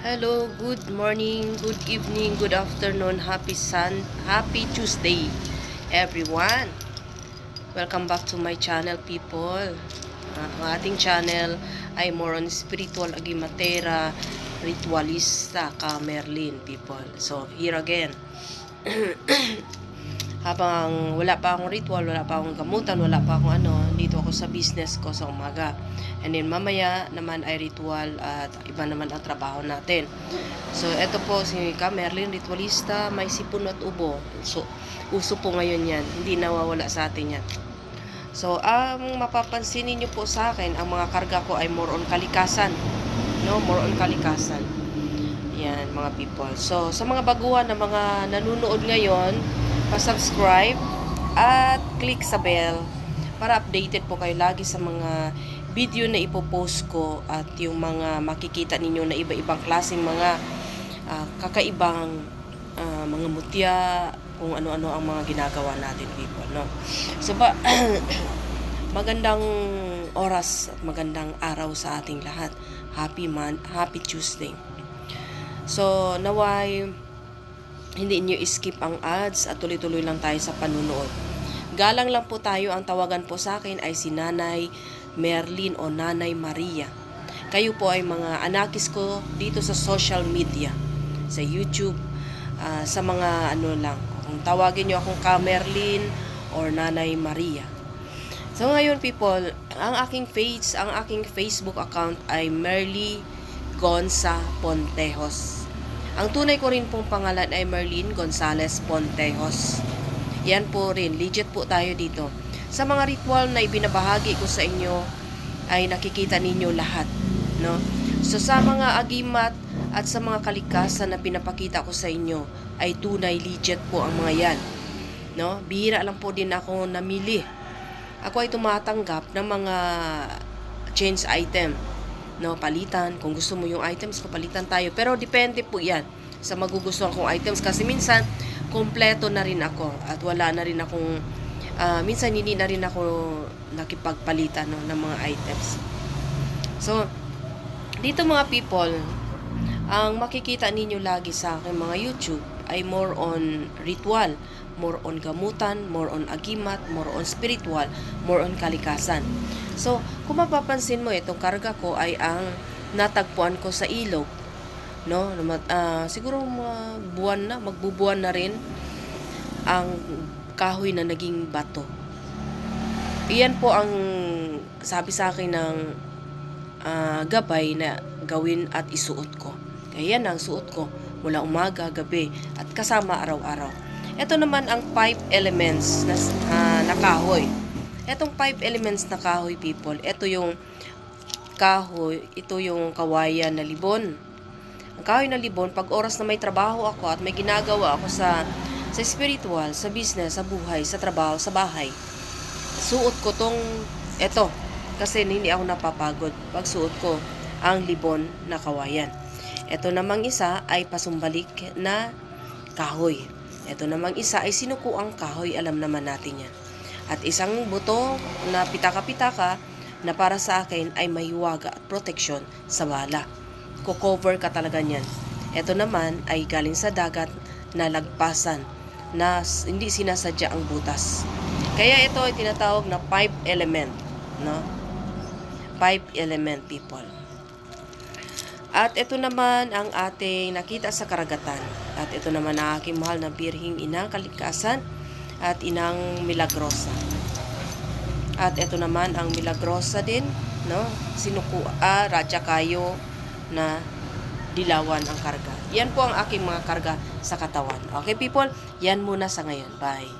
Hello, good morning, good evening, good afternoon, happy sun, happy Tuesday, everyone. Welcome back to my channel, people. Ah, ang ating channel ay more on spiritual agimatera, ritualista ka Merlin, people. So, here again. Habang wala pa akong ritual, wala pa akong gamutan, wala pa akong ano, dito ako sa business ko sa umaga. And then mamaya naman ay ritual at iba naman ang trabaho natin. So, eto po si Ka Merlin, ritualista, may sipon at ubo. So, uso po ngayon yan. Hindi nawawala sa atin yan. So, ang mapapansin niyo po sa akin, ang mga karga ko ay more on kalikasan. No, more on kalikasan. Yan, mga people. So, sa mga baguhan na mga nanonood ngayon, pa-subscribe at click sa bell para updated po kayo lagi sa mga video na ipopost ko at yung mga makikita ninyo na iba-ibang klaseng mga ah, kakaibang ah, mga mutya, kung ano-ano ang mga ginagawa natin people, no? So, ba, magandang oras at magandang araw sa ating lahat. Happy month, happy Tuesday. So, naway hindi nyo skip ang ads at tuloy-tuloy lang tayo sa panunood. Galang lang po tayo, ang tawagan po sa akin ay si Nanay Merlin o Nanay Maria. Kayo po ay mga anakis ko dito sa social media, sa YouTube, ah, sa mga ano lang. Kung tawagin nyo akong Ka Merlin or Nanay Maria. So ngayon people, ang aking page, ang aking Facebook account ay Merly Gonza Pontejos. Ang tunay ko rin pong pangalan ay Merlin Gonzales Pontejos. Yan po rin, legit po tayo dito. Sa mga ritual na ibinabahagi ko sa inyo, ay nakikita ninyo lahat. No? So sa mga agimat at sa mga kalikasan na pinapakita ko sa inyo, ay tunay legit po ang mga yan. No? Bihira lang po din ako namili. Ako ay tumatanggap ng mga change item no, palitan. Kung gusto mo yung items, papalitan tayo. Pero depende po yan sa magugustuhan kong items. Kasi minsan, kompleto na rin ako. At wala na rin akong, ah, minsan hindi na rin ako nakipagpalitan no, ng mga items. So, dito mga people, ang makikita ninyo lagi sa aking mga YouTube ay more on ritual, more on gamutan, more on agimat, more on spiritual, more on kalikasan. So, kung mapapansin mo, itong karga ko ay ang natagpuan ko sa ilog. No? Ah, siguro mga buwan na, magbubuwan na rin ang kahoy na naging bato. Iyan po ang sabi sa akin ng ah, gabay na gawin at isuot ko. Kaya yan ang suot ko mula umaga, gabi at kasama araw-araw. Ito naman ang five elements na, ah, na kahoy. Etong five elements na kahoy people, ito yung kahoy, ito yung kawayan na libon. Ang kahoy na libon, pag oras na may trabaho ako at may ginagawa ako sa sa spiritual, sa business, sa buhay, sa trabaho, sa bahay, suot ko tong eto kasi hindi ako napapagod pag suot ko ang libon na kawayan. Ito namang isa ay pasumbalik na kahoy. Ito namang isa ay sinukuang kahoy, alam naman natin yan. At isang buto na pitaka-pitaka na para sa akin ay may hiwaga at proteksyon sa bala. Ko-cover ka talaga niyan. Ito naman ay galing sa dagat na lagpasan na hindi sinasadya ang butas. Kaya ito ay tinatawag na five element, no? Five element people. At ito naman ang ating nakita sa karagatan. At ito naman ang aking mahal na birhing inang kalikasan at inang milagrosa. At ito naman ang milagrosa din, no? Sinuku, ah, radya kayo na dilawan ang karga. Yan po ang aking mga karga sa katawan. Okay people, yan muna sa ngayon. Bye.